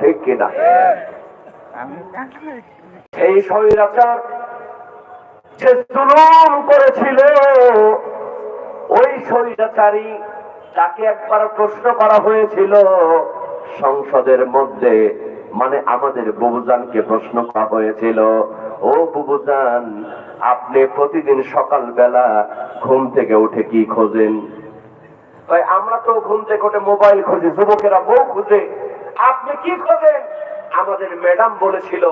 ঠিক কিনা? এই স্বৈরাচার যে জুলুম করেছিল, ওই স্বৈরাচারী তাকে একবার প্রশ্ন করা হয়েছিল, সংসদের মধ্যে মানে আমাদের বুবুজানকে প্রশ্ন করা হয়েছিল, ও বুবুজান, আপনি প্রতিদিন সকাল বেলা ঘুম থেকে উঠে কি খোঁজেন? আমরা তো ঘুম থেকে উঠে মোবাইল খুঁজি, যুবকেরা বউ খুঁজে। আপনি কি খোঁজেন আমাদের ম্যাডাম বলেছিল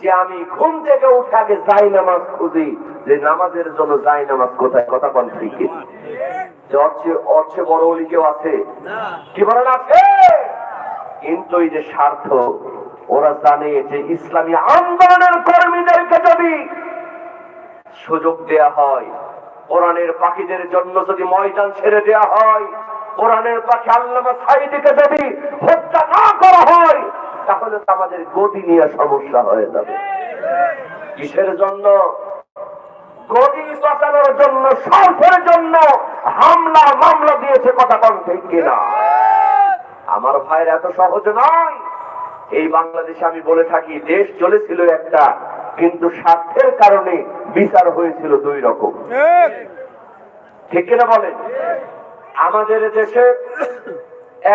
যে আমি ঘুম থেকে উঠে আগে যাই নামাজ খুঁজি, যে নামাজের জন্য যাই নামাজ কোথায়? কথা বল ঠিক বড় কেউ আছে? কি বলেন আছে? কিন্তু এই যে স্বার্থ, ওরা জানে যে ইসলামী আন্দোলনের কর্মীদেরকে যদি সুযোগ দেয়া হয়, কোরআনের পাখিদের জন্য যদি ময়দান ছেড়ে দেয়া হয়, কোরআনের পাখি আল্লামা সাইদিকে যদি তাহলে তো আমাদের গদি নিয়ে সমস্যা হয়ে যাবে। কিসের জন্য? গদি বাঁচানোর জন্য স্বার্থের জন্য হামলা মামলা দিয়েছে কথা কম ঠিক কিনা? আমার ভাইয়ের এত সহজ নয়। এই বাংলাদেশে আমি বলে থাকি দেশ চলেছিল একটা কিন্তু স্বার্থের কারণে বিচার হয়েছিল দুই রকম। ঠিক কিনা বলেন? আমাদের দেশে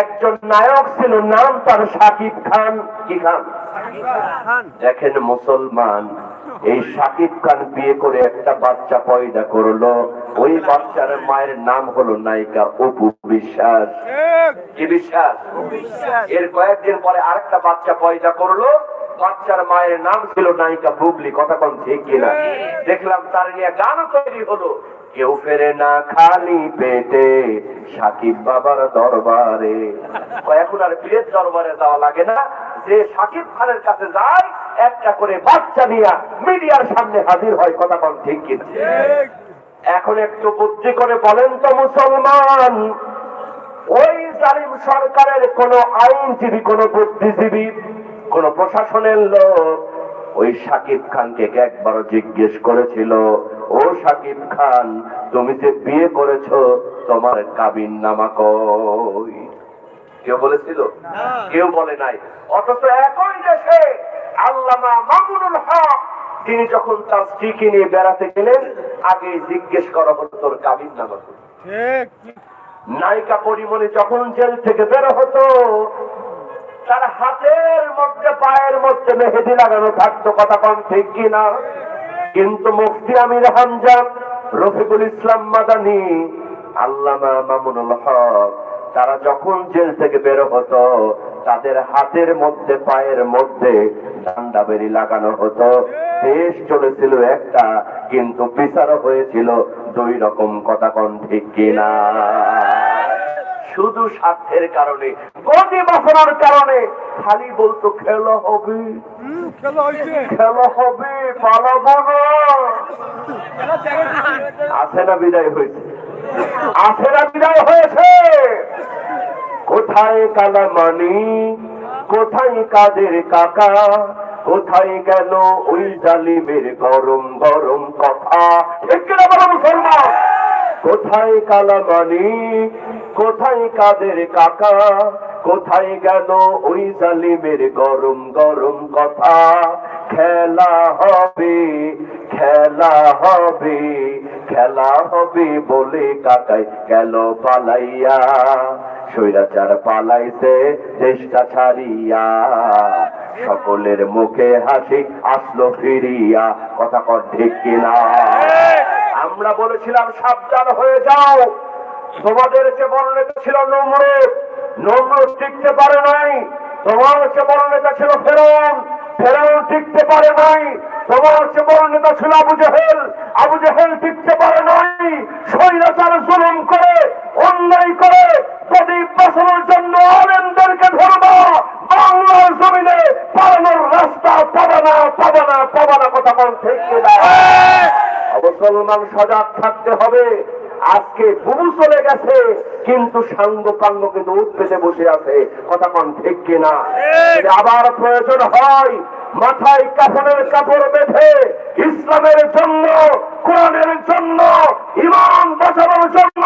একজন নায়ক ছিল নাম তার সাকিব খান। কি খান। দেখেন মুসলমান এই সাকিব খান বিয়ে করে একটা বাচ্চা পয়দা করল। ওই বাচ্চার মায়ের নাম হলো নায়িকা অপু বিশ্বাস। কি বিশ্বাস? এর কয়েকদিন পরে আরেকটা বাচ্চা পয়দা করল। বাচ্চার মায়ের নাম ছিল নায়িকা বুবলি কথা কোন ঠিক কিনা? দেখলাম তার নিয়ে গান তৈরি হলো। কেউ ফেরে না খালি পেটে সাকিব বাবার দরবারে। এখন আর পীরের দরবারে যাওয়া লাগে না। যে সাকিব খানের কাছে যায়, একটা করে বাচ্চা নিয়ে মিডিয়ার সামনে হাজির হয়, কথা কোন ঠিক কিনা? এখন একটু বুদ্ধি করে বলেন তো মুসলমান, ওই জালিম সরকারের কোন আইনজীবী, কোন বুদ্ধিজীবী, কোন প্রশাসনের লোক ওই সাকিব খানকে একবার জিজ্ঞেস করেছিল ও সাকিব খান তুমি যে বিয়ে করেছ তোমার কাবিন নামা কই? কেউ বলেছিল? কেউ বলে নাই। অথচ একই দেশে আল্লামা মামুনুল হক তিনি যখন তার স্ত্রীকে নিয়ে বেড়াতে গেলেন আগে জিজ্ঞেস করা হলো তোর কাবিন নামা কই? নায়িকা পরিমণি যখন জেল থেকে বের হতো তার হাতের মধ্যে পায়ের মধ্যে মেহেদি লাগানো থাকতো কথা কম ঠিক কিনা? কিন্তু মুফতি আমির হামজা রফিকুল ইসলাম মাদানি, আল্লামা মামুনুল হক, তারা যখন জেল থেকে বের হতো, তাদের হাতের মধ্যে, পায়ের মধ্যে ডান্ডা বেরি লাগানো হতো। দেশ চলেছিল একটা, কিন্তু বিচারও হয়েছিল দুই রকম কথা কন ঠিক কিনা। শুধু স্বার্থের কারণে গতি বাসনার কারণে খালি বলতো খেলা হবে। খেলা হবে পালাবো না। আছে না বিদায় হয়েছে? আছে না বিদায় হয়েছে? কোথায় কালামানি? কোথায় কাদের কাকা? কোথায় গেল ওই জালিমের গরম গরম কথা? ঠিক কিনা বলো মুসলমান? কোথায় কালামানি? কোথায় কাদের কাকা? কোথায় গেল ওই জালিমের গরম গরম কথা? খেলা হবে খেলা হবে খেলা হবে বলে কাকাই গেল পালাইয়া। সৈরাচার পালাইছে চেষ্টা ছাড়িয়া। সকলের মুখে হাসি আসলো ফিরিয়া। কথা কর ঠিক কিনা? আমরা বলেছিলাম সাবধান হয়ে যাও। তোমাদের যে বড় নেতা ছিল নমরুদ নমরুদ টিকতে পারে নাই। তোমার যে বড় নেতা ছিল ফেরাউন ফেরাউন টিকতে পারে নাই। তোমার যে বড় নেতা ছিল আবু জেহেল আবু জেহেল টিকতে পারে নাই। স্বৈরাচার জুলুম করে, অন্যায় করে প্রদীপ বাঁচানোর জন্য আলেমদেরকে ধরবা। বাংলার জমিনে পালানোর রাস্তা পাবা না পাবা না পাবা না কথা বল, ঠিক মুসলমান সজাগ থাকতে হবে। আজকে ভুল চলে গেছে কিন্তু সাঙ্গ পাঙ্গ কিন্তু উদ্ভেদে বসে আছে। কথা কন ঠিক কিনা? আবার প্রয়োজন হয় মাথায় কাপড়ের কাপড় বেঁধে ইসলামের জন্য কোরআনের জন্য ইমান বাঁচানোর জন্য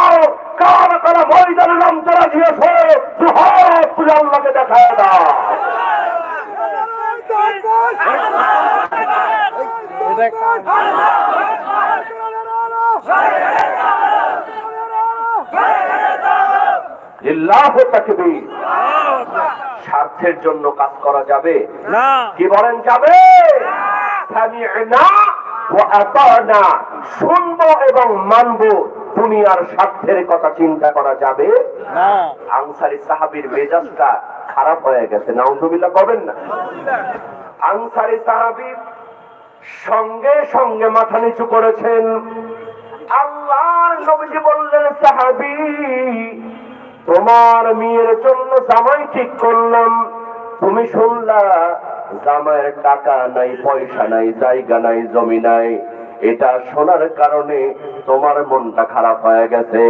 কারা কারা ময়দানে নাম তারা দিয়েছে দু হাত তুলে আল্লাহকে দেখায় দাও লিল্লাহ তাকবীর স্বার্থের জন্য কাজ করা যাবে। না। কি বলেন যাবে? সামি'না ওয়া আতানা। শুনব এবং মানবো দুনিয়ার স্বার্থের কথা চিন্তা করা যাবে। না। আনসারি সাহাবীর মেজাজটা খারাপ হয়ে গেছে। না নাউজুবিল্লাহ করবেন না। আনসারি সাহাবী সঙ্গে সঙ্গে মাথা নিচু করেছেন। আল্লাহর নবীজি বললেন সাহাবী তোমার মেয়ের জন্য জামাই ঠিক করলাম। তুমি শুনলা, জামাইয়ের টাকা নাই, পয়সা নাই, জায়গা নাই, জমি নাই। এটা শোনার কারণে তোমার মনটা খারাপ হয়ে গেছে।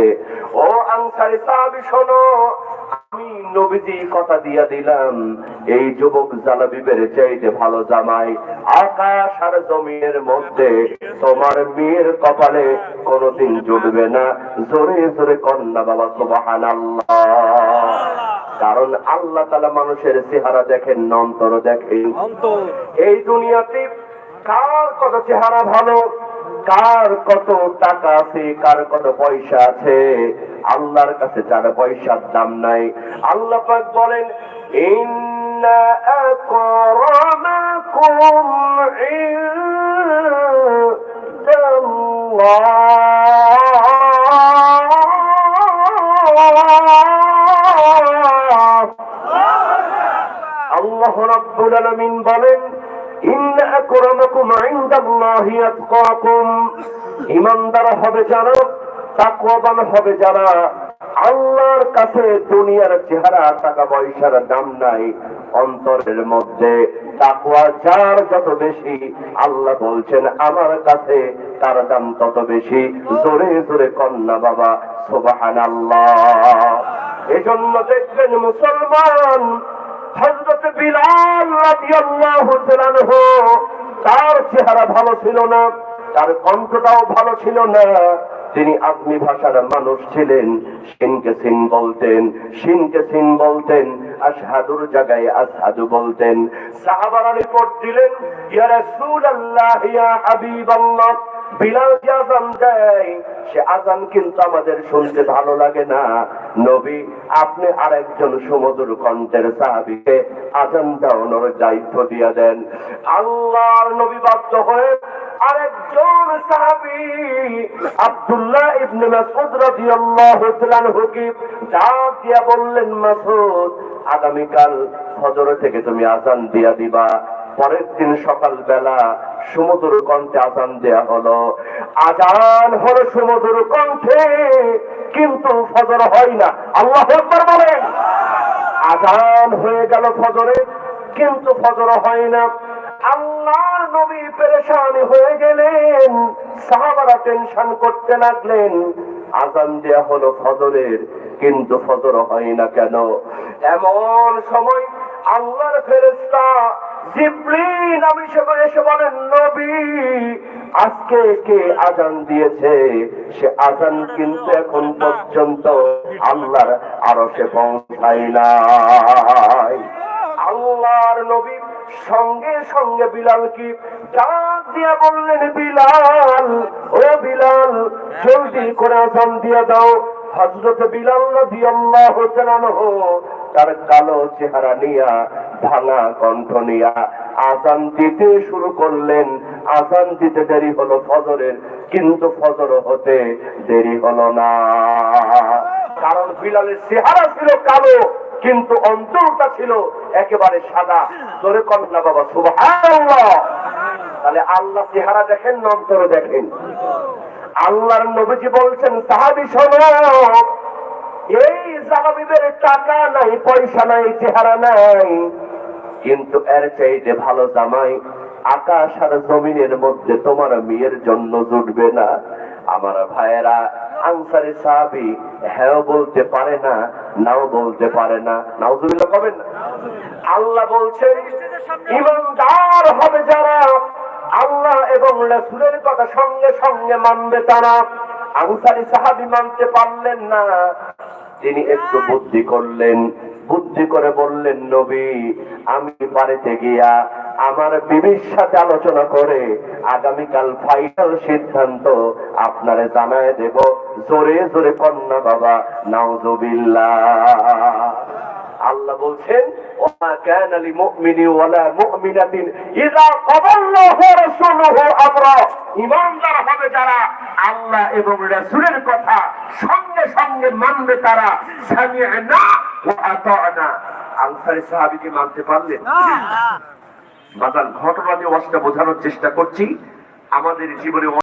ও আনসারি সাহাবি, শোনো আমি নবীজি কথা দিয়া দিলাম এই যুবক জালাবিবের চাইতে ভালো জামাই আকাশ আর জমিনের মধ্যে তোমার মেয়ের কপালে কোনোদিন জুটবে না। জোরে জোরে কন্যা বাবা সুবাহান কারণ আল্লাহ তালা মানুষের চেহারা দেখেন না অন্তর দেখেন। এই দুনিয়াতে কার কত চেহারা ভালো? কার কত টাকা আছে কার কত পয়সা আছে? আল্লাহর কাছে যার পয়সার দাম নাই। আল্লাহ পাক বলেন ইন্না আকরামাকুম ইনদাল্লাহ। আল্লাহ রাব্বুল আলামিন বলেন ঈমানদার হবে যারা, তাকওয়াবান হবে যারা। আল্লাহর কাছে দুনিয়ার চেহারা টাকা পয়সার দাম নাই, অন্তরের মধ্যে তাকওয়া যার যত বেশি, আল্লাহ বলছেন, আমার কাছে তার দাম তত বেশি। জোরে জোরে কন্যা বাবা সোবাহান আল্লাহ এজন্য দেখবেন মুসলমান হজরত বিলাল তার চেহারা ভালো ছিল না, তার কণ্ঠটাও ভালো ছিল না। তিনি আজমি ভাষার মানুষ ছিলেন, সিনকে সিন বলতেন, সিনকে সিন বলতেন, আশহাদুর জায়গায় আশহাদু বলতেন। সাহাবারা রিপোর্ট দিলেন, ইয়া রাসূলুল্লাহ, ইয়া হাবিবাল্লাহ। বিলাল যে আজান দেয়, সে আজান কিন্তু আমাদের শুনতে ভালো লাগে না। নবী, আপনি আরেকজন কণ্ঠের সাহাবিকে আজান দেওয়ানোর দায়িত্ব দিয়ে দেন। আল্লাহর নবী বাধ্য হয়ে আরেকজন সাহাবি, আব্দুল্লাহ ইবনে রাদিয়াল্লাহু তাআলা হুকি ডাক বললেন, মাসউদ, আগামীকাল ফজর থেকে তুমি আজান দিয়া দিবা। পরের দিন সকাল বেলা সমুদ্র কণ্ঠে আজান দেয়া হলো। আজান হলো সমুদ্র কণ্ঠে, কিন্তু ফজর হয় না। আল্লাহ একবার বলেন। আজান হয়ে গেল ফজরে, কিন্তু ফজর হয় না। আল্লাহর নবী পেরেশানি হয়ে গেলেন, সাহাবারা টেনশন করতে লাগলেন। আজান দেয়া হলো ফজরের, কিন্তু ফজর হয় না কেন? এমন সময় আল্লাহর ফেরেশতা জিব্রিল আমি এসে বলেন, নবী, আজকে কে আজান দিয়েছে? সে আজান কিন্তু এখন পর্যন্ত আল্লাহর আরও সে পৌঁছায় নাই। আল্লাহর নবী সঙ্গে সঙ্গে বিলাল কি ডাক দিয়া বললেন, বিলাল, ও বিলাল, জলদি করে আজান দিয়ে দাও। হজরত বিলাল রাদিয়াল্লাহু তাআলা তার কালো চেহারা নিয়া ভাঙা কণ্ঠ নিয়া আজান দিতে শুরু করলেন। আজান দিতে দেরি হলো ফজরের, কিন্তু ফজর হতে দেরি হলো না। কারণ বিলালের চেহারা ছিল কালো, কিন্তু অন্তরটা ছিল একেবারে সাদা। জোরে কন্যা বাবা, সুবহানাল্লাহ। তাহলে আল্লাহ চেহারা দেখেন না অন্তর দেখেন? আল্লাহর নবীজি বলছেন, সাহাবি, শোনো, এই জালাবিদের টাকা নাই, পয়সা নাই, চেহারা নাই। কিন্তু এর চাইতে ভালো জামাই আকাশ আর জমিনের মধ্যে তোমার মেয়ের জন্য জুটবে না। আমার ভাইয়েরা, আনসারি সাহাবি হ্যাঁ বলতে পারে না, নাও বলতে পারে না। নাউজুবিল্লাহ কবেন না? আল্লাহ বলছেন ইমানদার হবে যারা, আল্লাহ এবং রাসূলের কথা সঙ্গে সঙ্গে মানবে তারা। আনসারি সাহাবি মানতে পারলেন না। তিনি একটু বুদ্ধি করলেন, বুদ্ধি করে বললেন, নবী, আমি বাড়িতে গিয়া আমার বিবির সাথে আলোচনা করে আগামীকাল ফাইনাল সিদ্ধান্ত আপনারে জানায় দেব। জোরে জোরে কন্যা বাবা নাও আল্লাহ বলছেন রাসূলুহু আমরা। ঈমানদার হবে যারা আল্লাহ এবং রাসূলের কথা সঙ্গে সঙ্গে মানবে তারা। সামি'না ওয়া আতা'না আনসারী সাহাবীকে মানতে পারলেন? বাজার ঘটনা দিয়ে ওয়াজটা বোঝানোর চেষ্টা করছি। আমাদের জীবনে